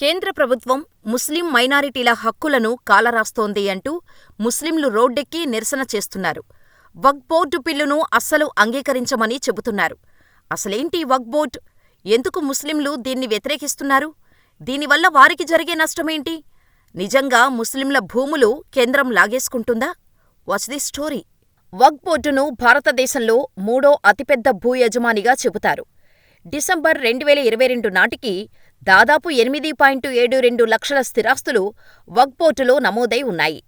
కేంద్ర ప్రభుత్వం ముస్లిం మైనారిటీల హక్కులను కాలరాస్తోంది అంటూ ముస్లింలు రోడ్డెక్కి నిరసన చేస్తున్నారు. వక్ఫ్ బోర్డు బిల్లును అస్సలు అంగీకరించమని చెబుతున్నారు. అసలేంటి వక్ఫ్ బోర్డు? ఎందుకు ముస్లింలు దీన్ని వ్యతిరేకిస్తున్నారు? దీనివల్ల వారికి జరిగే నష్టమేంటి? నిజంగా ముస్లింల భూములు కేంద్రం లాగేసుకుంటుందా? Watch the story. వక్ఫ్ బోర్డును భారతదేశంలో మూడో అతిపెద్ద భూ యజమానిగా చెబుతారు. డిసెంబర్ రెండువేల ఇరవై రెండు నాటికి దాదాపు ఎనిమిది పాయింట్ ఏడు రెండు లక్షల స్థిరాస్తులు వక్ఫ్ నమోదై ఉన్నాయి.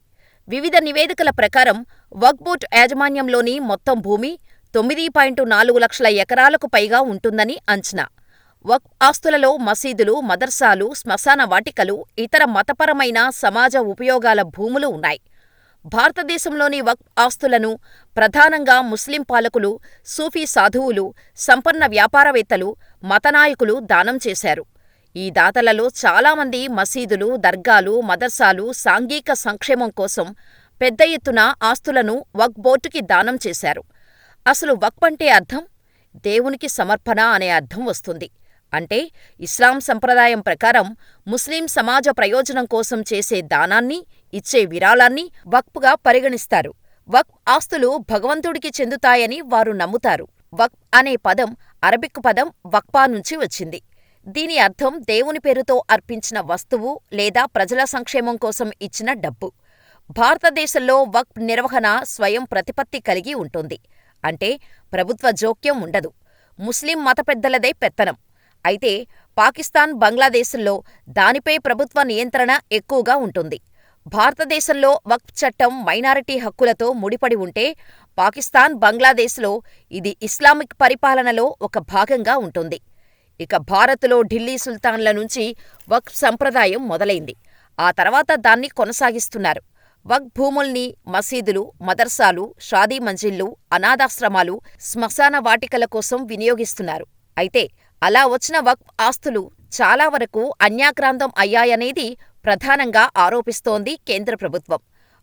వివిధ నివేదికల ప్రకారం వక్ఫ్ యాజమాన్యంలోని మొత్తం భూమి తొమ్మిది పాయింట్ నాలుగు లక్షల ఎకరాలకు పైగా ఉంటుందని అంచనా. వక్ఫ్ ఆస్తులలో మసీదులు, మదర్సాలు, శ్మశాన వాటికలు, ఇతర మతపరమైన, సమాజ ఉపయోగాల భూములు ఉన్నాయి. భారతదేశంలోని వక్ఫ్ ఆస్తులను ప్రధానంగా ముస్లిం పాలకులు, సూఫీ సాధువులు, సంపన్న వ్యాపారవేత్తలు, మతనాయకులు దానం చేశారు. ఈ దాతలలో చాలామంది మసీదులు, దర్గాలు, మదర్సాలు, సాంఘిక సంక్షేమం కోసం పెద్ద ఎత్తున ఆస్తులను వక్బోర్టుకి బోర్డుకి దానం చేశారు. అసలు వక్ఫ్ అంటే అర్థం? దేవునికి సమర్పణ అనే అర్థం వస్తుంది. అంటే ఇస్లాం సంప్రదాయం ప్రకారం ముస్లిం సమాజ ప్రయోజనం కోసం చేసే దానాన్ని, ఇచ్చే విరాళాన్ని వక్ఫ్గా పరిగణిస్తారు. వక్ఫ్ ఆస్తులు భగవంతుడికి చెందుతాయని వారు నమ్ముతారు. వక్ఫ్ అనే పదం అరబిక్ పదం వక్పా నుంచి వచ్చింది. దీని అర్థం దేవుని పేరుతో అర్పించిన వస్తువు లేదా ప్రజల సంక్షేమం కోసం ఇచ్చిన డబ్బు. భారతదేశంలో వక్ఫ్ నిర్వహణ స్వయం ప్రతిపత్తి కలిగి ఉంటుంది. అంటే ప్రభుత్వ జోక్యం ఉండదు. ముస్లిం మత పెద్దలదే పెత్తనం. అయితే పాకిస్తాన్, బంగ్లాదేశంలో దానిపై ప్రభుత్వ నియంత్రణ ఎక్కువగా ఉంటుంది. భారతదేశంలో వక్ఫ్ చట్టం మైనారిటీ హక్కులతో ముడిపడి ఉంటే పాకిస్తాన్, బంగ్లాదేశ్లో ఇది ఇస్లామిక్ పరిపాలనలో ఒక భాగంగా ఉంటుంది. ఇక భారత్లో ఢిల్లీ సుల్తాన్ల నుంచి వక్ఫ్ సంప్రదాయం మొదలైంది. ఆ తర్వాత దాన్ని కొనసాగిస్తున్నారు. వక్ భూముల్ని మసీదులు, మదర్సాలు, షాదీ మంజిళ్ళు, అనాథాశ్రమాలు, శ్మశాన వాటికల కోసం వినియోగిస్తున్నారు. అయితే అలా వచ్చిన వక్ఫ్ ఆస్తులు చాలా వరకు అన్యాక్రాంతం అయ్యాయనేది ప్రధానంగా ఆరోపిస్తోంది కేంద్ర ప్రభుత్వం.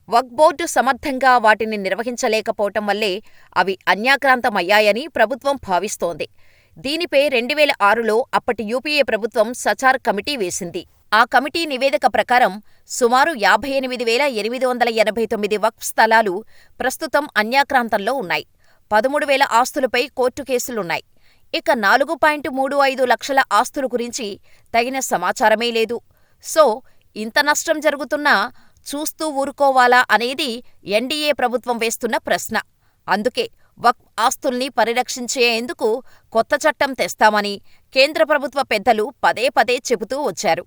వక్ బోర్డు సమర్థంగా వాటిని నిర్వహించలేకపోవటం వల్లే అవి అన్యాక్రాంతమయ్యాయని ప్రభుత్వం భావిస్తోంది. దీనిపై రెండువేల ఆరులో అప్పటి యూపీఏ ప్రభుత్వం సచార్ కమిటీ వేసింది. ఆ కమిటీ నివేదిక ప్రకారం సుమారు యాభై ఎనిమిది వేల ఎనిమిది వందల ఎనభై తొమ్మిది వక్ఫ్ స్థలాలు ప్రస్తుతం అన్యాక్రాంతంలో ఉన్నాయి. పదమూడు వేల ఆస్తులపై కోర్టు కేసులున్నాయి. ఇక నాలుగు పాయింట్ మూడు ఐదు లక్షల ఆస్తుల గురించి తగిన సమాచారమే లేదు. సో ఇంత నష్టం జరుగుతున్నా చూస్తూ ఊరుకోవాలా అనేది ఎన్డీఏ ప్రభుత్వం వేస్తున్న ప్రశ్న. అందుకే వక్ఫ్ ఆస్తుల్ని పరిరక్షించేందుకు కొత్త చట్టం తెస్తామని కేంద్ర ప్రభుత్వ పెద్దలు పదే పదే చెబుతూ వచ్చారు.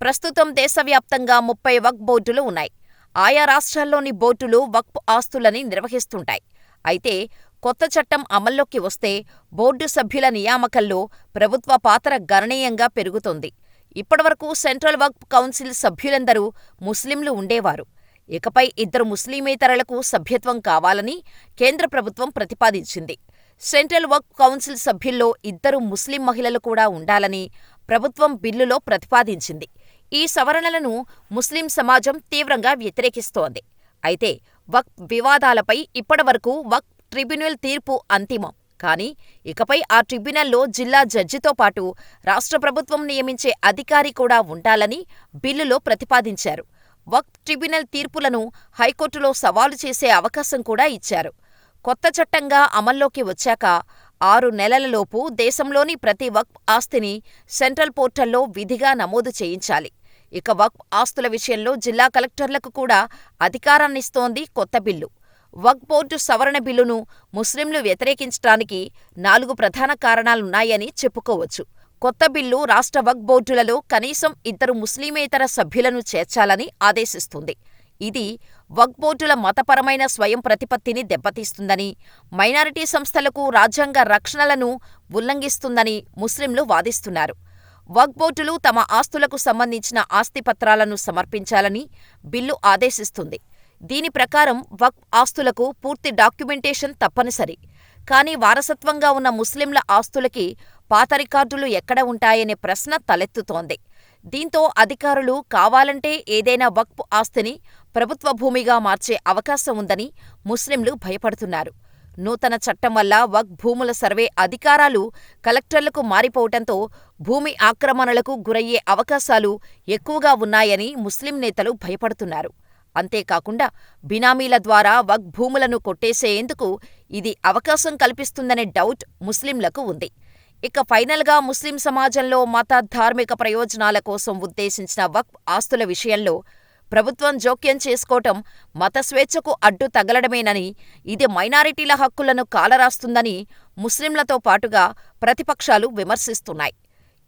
ప్రస్తుతం దేశవ్యాప్తంగా ముప్పై వక్ఫ్ బోర్డులు ఉన్నాయి. ఆయా రాష్ట్రాల్లోని బోర్డులు వక్ఫ్ ఆస్తులని నిర్వహిస్తుంటాయి. అయితే కొత్త చట్టం అమల్లోకి వస్తే బోర్డు సభ్యుల నియామకంలో ప్రభుత్వ పాత్ర గణనీయంగా పెరుగుతుంది. ఇప్పటివరకు సెంట్రల్ వక్ఫ్ కౌన్సిల్ సభ్యులందరూ ముస్లింలు ఉండేవారు. ఇకపై ఇద్దరు ముస్లిమేతరులకు సభ్యత్వం కావాలని కేంద్ర ప్రభుత్వం ప్రతిపాదించింది. సెంట్రల్ వక్ఫ్ కౌన్సిల్ సభ్యుల్లో ఇద్దరు ముస్లిం మహిళలు కూడా ఉండాలని ప్రభుత్వం బిల్లులో ప్రతిపాదించింది. ఈ సవరణలను ముస్లిం సమాజం తీవ్రంగా వ్యతిరేకిస్తోంది. అయితే వక్ఫ్ వివాదాలపై ఇప్పటివరకు వక్ఫ్ ట్రిబ్యునల్ తీర్పు అంతిమం. కానీ ఇకపై ఆ ట్రిబ్యునల్లో జిల్లా జడ్జితో పాటు రాష్ట్ర ప్రభుత్వం నియమించే అధికారి కూడా ఉండాలని బిల్లులో ప్రతిపాదించారు. వక్ఫ్ ట్రిబ్యునల్ తీర్పులను హైకోర్టులో సవాలు చేసే అవకాశం కూడా ఇచ్చారు. కొత్త చట్టంగా అమల్లోకి వచ్చాక ఆరు నెలలలోపు దేశంలోని ప్రతి వక్ఫ్ ఆస్తిని సెంట్రల్ పోర్టల్లో విధిగా నమోదు చేయించాలి. ఇక వక్ఫ్ ఆస్తుల విషయంలో జిల్లా కలెక్టర్లకు కూడా అధికారాన్నిస్తోంది కొత్త బిల్లు. వక్ బోర్డు సవరణ బిల్లును ముస్లింలు వ్యతిరేకించటానికి నాలుగు ప్రధాన కారణాలున్నాయని చెప్పుకోవచ్చు. కొత్త బిల్లు రాష్ట్ర వక్ బోర్డులలో కనీసం ఇద్దరు ముస్లిమేతర సభ్యులను చేర్చాలని ఆదేశిస్తుంది. ఇది వక్ బోర్డుల మతపరమైన స్వయం ప్రతిపత్తిని దెబ్బతీస్తుందని, మైనారిటీ సంస్థలకు రాజ్యాంగ రక్షణలను ఉల్లంఘిస్తుందని ముస్లింలు వాదిస్తున్నారు. వక్ బోర్డులు తమ ఆస్తులకు సంబంధించిన ఆస్తిపత్రాలను సమర్పించాలని బిల్లు ఆదేశిస్తుంది. దీని ప్రకారం వక్ ఆస్తులకు పూర్తి డాక్యుమెంటేషన్ తప్పనిసరి. కానీ వారసత్వంగా ఉన్న ముస్లింల ఆస్తులకి పాత రికార్డులు ఎక్కడ ఉంటాయనే ప్రశ్న తలెత్తుతోంది. దీంతో అధికారులు కావాలంటే ఏదైనా వక్ఫ్ ఆస్తిని ప్రభుత్వ భూమిగా మార్చే అవకాశం ఉందని ముస్లింలు భయపడుతున్నారు. నూతన చట్టం వల్ల వక్ భూముల సర్వే అధికారాలు కలెక్టర్లకు మారిపోవటంతో భూమి ఆక్రమణలకు గురయ్యే అవకాశాలు ఎక్కువగా ఉన్నాయని ముస్లిం నేతలు భయపడుతున్నారు. అంతేకాకుండా బినామీల ద్వారా వక్ భూములను కొట్టేసేందుకు ఇది అవకాశం కల్పిస్తుందనే డౌట్ ముస్లింలకు ఉంది. ఇక ఫైనల్గా ముస్లిం సమాజంలో మత, ధార్మిక ప్రయోజనాల కోసం ఉద్దేశించిన వక్ఫ్ ఆస్తుల విషయంలో ప్రభుత్వం జోక్యం చేసుకోవటం మత స్వేచ్ఛకు అడ్డు తగలడమేనని, ఇది మైనారిటీల హక్కులను కాలరాస్తుందని ముస్లింలతో పాటుగా ప్రతిపక్షాలు విమర్శిస్తున్నాయి.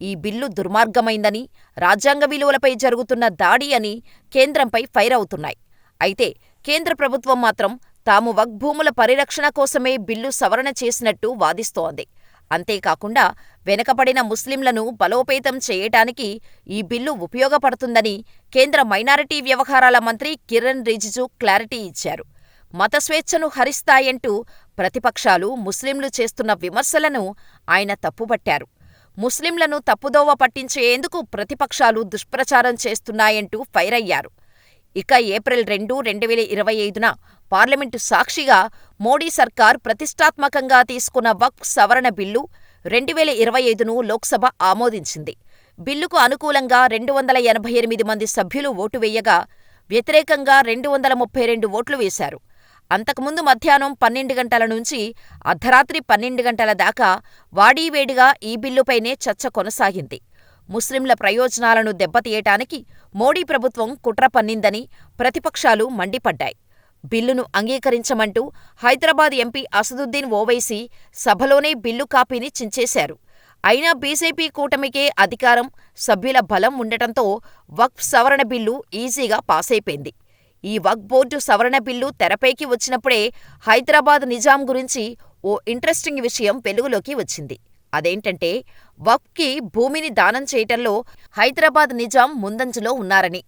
ఈ బిల్లు దుర్మార్గమైందని, రాజ్యాంగ విలువలపై జరుగుతున్న దాడి అని కేంద్రంపై ఫైర్ అవుతున్నాయి. అయితే కేంద్ర ప్రభుత్వం మాత్రం తాము వగ్భూముల పరిరక్షణ కోసమే బిల్లు సవరణ చేసినట్టు వాదిస్తోంది. అంతేకాకుండా వెనకబడిన ముస్లింలను బలోపేతం చేయటానికి ఈ బిల్లు ఉపయోగపడుతుందని కేంద్ర మైనారిటీ వ్యవహారాల మంత్రి కిరణ్ రిజిజు క్లారిటీ ఇచ్చారు. మత స్వేచ్ఛను హరిస్తాయంటూ ప్రతిపక్షాలు ముస్లింలు చేస్తున్న విమర్శలను ఆయన తప్పుబట్టారు. ముస్లింలను తప్పుదోవ పట్టించేందుకు ప్రతిపక్షాలు దుష్ప్రచారం చేస్తున్నాయంటూ ఫైరయ్యారు. ఇక ఏప్రిల్ రెండు, రెండువేల ఇరవై ఐదున పార్లమెంటు సాక్షిగా మోడీ సర్కార్ ప్రతిష్టాత్మకంగా తీసుకున్న వక్ఫ్ సవరణ బిల్లు రెండువేల ఇరవై ఐదును లోక్సభ ఆమోదించింది. బిల్లుకు అనుకూలంగా రెండు వందల ఎనభై ఎనిమిది మంది సభ్యులు ఓటు వేయగా, వ్యతిరేకంగా రెండు వందల ముప్పై రెండు ఓట్లు వేశారు. అంతకుముందు మధ్యాహ్నం పన్నెండు గంటల నుంచి అర్ధరాత్రి పన్నెండు గంటల దాకా వాడీవేడిగా ఈ బిల్లుపైనే చర్చ కొనసాగింది. ముస్లింల ప్రయోజనాలను దెబ్బతీయటానికి మోడీ ప్రభుత్వం కుట్ర పన్నిందని ప్రతిపక్షాలు మండిపడ్డాయి. బిల్లును అంగీకరించమంటూ హైదరాబాద్ ఎంపీ అసదుద్దీన్ ఓవైసీ సభలోనే బిల్లు కాపీని చించేశారు. అయినా బీజేపీ కూటమికే అధికారం, సభ్యుల బలం ఉండటంతో వక్ఫ్ సవరణ బిల్లు ఈజీగా పాసైపోయింది. ఈ వక్ఫ్ బోర్డు సవరణ బిల్లు తెరపైకి వచ్చినప్పుడే హైదరాబాద్ నిజాం గురించి ఓ ఇంట్రెస్టింగ్ విషయం వెలుగులోకి వచ్చింది. అదేంటంటే వక్ఫ్కి భూమిని దానం చేయటంలో హైదరాబాద్ నిజాం ముందంజలో ఉన్నారని.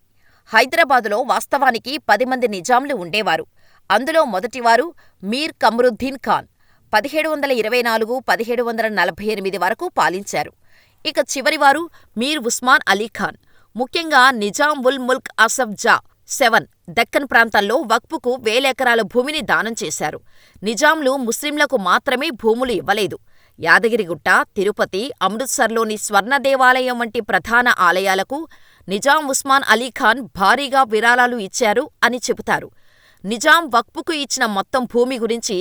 హైదరాబాదులో వాస్తవానికి పది మంది నిజాంలు ఉండేవారు. అందులో మొదటివారు మీర్ కమ్రుద్దీన్ ఖాన్. పదిహేడు వందల ఇరవై నాలుగు పదిహేడు వందల నలభై ఎనిమిది వరకు పాలించారు. ఇక చివరివారు మీర్ ఉస్మాన్ అలీ ఖాన్. ముఖ్యంగా నిజాం ఉల్ ముల్క్ అసఫ్ జా సెవెన్ దక్కన్ ప్రాంతంలో వక్ఫ్కు వేలెకరాల భూమిని దానం చేశారు. నిజాంలు ముస్లింలకు మాత్రమే భూములు ఇవ్వలేదు. యాదగిరిగుట్ట, తిరుపతి, అమృత్సర్లోని స్వర్ణ దేవాలయం వంటి ప్రధాన ఆలయాలకు నిజాం ఉస్మాన్ అలీ ఖాన్ భారీగా విరాళాలు ఇచ్చారు అని చెబుతారు. నిజాం వక్ఫ్కు ఇచ్చిన మొత్తం భూమి గురించి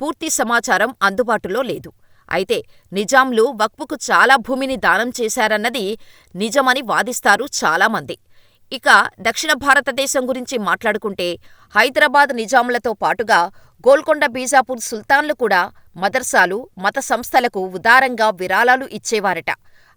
పూర్తి సమాచారం అందుబాటులో లేదు. అయితే నిజాంలు వక్ఫ్కు చాలా భూమిని దానం చేశారన్నది నిజమని వాదిస్తారు చాలామంది. ఇక దక్షిణ భారతదేశం గురించి మాట్లాడుకుంటే హైదరాబాద్ నిజాములతో పాటుగా గోల్కొండ బీజాపూర్ సుల్తాన్లు కూడా మదర్సాలు, మత సంస్థలకు ఉదారంగా విరాళాలు ఇచ్చేవారట.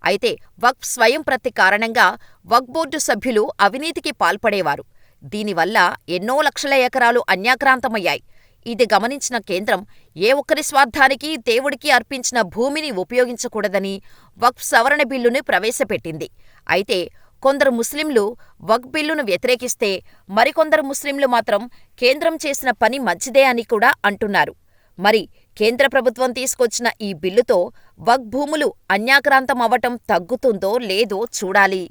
అయితే వక్ఫ్ స్వయంప్రతి కారణంగా వక్ఫ్ బోర్డు సభ్యులు అవినీతికి పాల్పడేవారు. దీనివల్ల ఎన్నో లక్షల ఎకరాలు అన్యాక్రాంతమయ్యాయి. ఇది గమనించిన కేంద్రం ఏ ఒక్కరి స్వార్థానికి దేవుడికి అర్పించిన భూమిని ఉపయోగించకూడదని వక్ఫ్ సవరణ బిల్లును ప్రవేశపెట్టింది. అయితే కొందరు ముస్లింలు వక్ బిల్లును వ్యతిరేకిస్తే, మరికొందరు ముస్లింలు మాత్రం కేంద్రం చేసిన పని మంచిదే అని కూడా అంటున్నారు. మరి కేంద్ర ప్రభుత్వం తీసుకొచ్చిన ఈ బిల్లుతో వక్ భూములు అన్యాక్రాంతమవటం తగ్గుతుందో లేదో చూడాలి.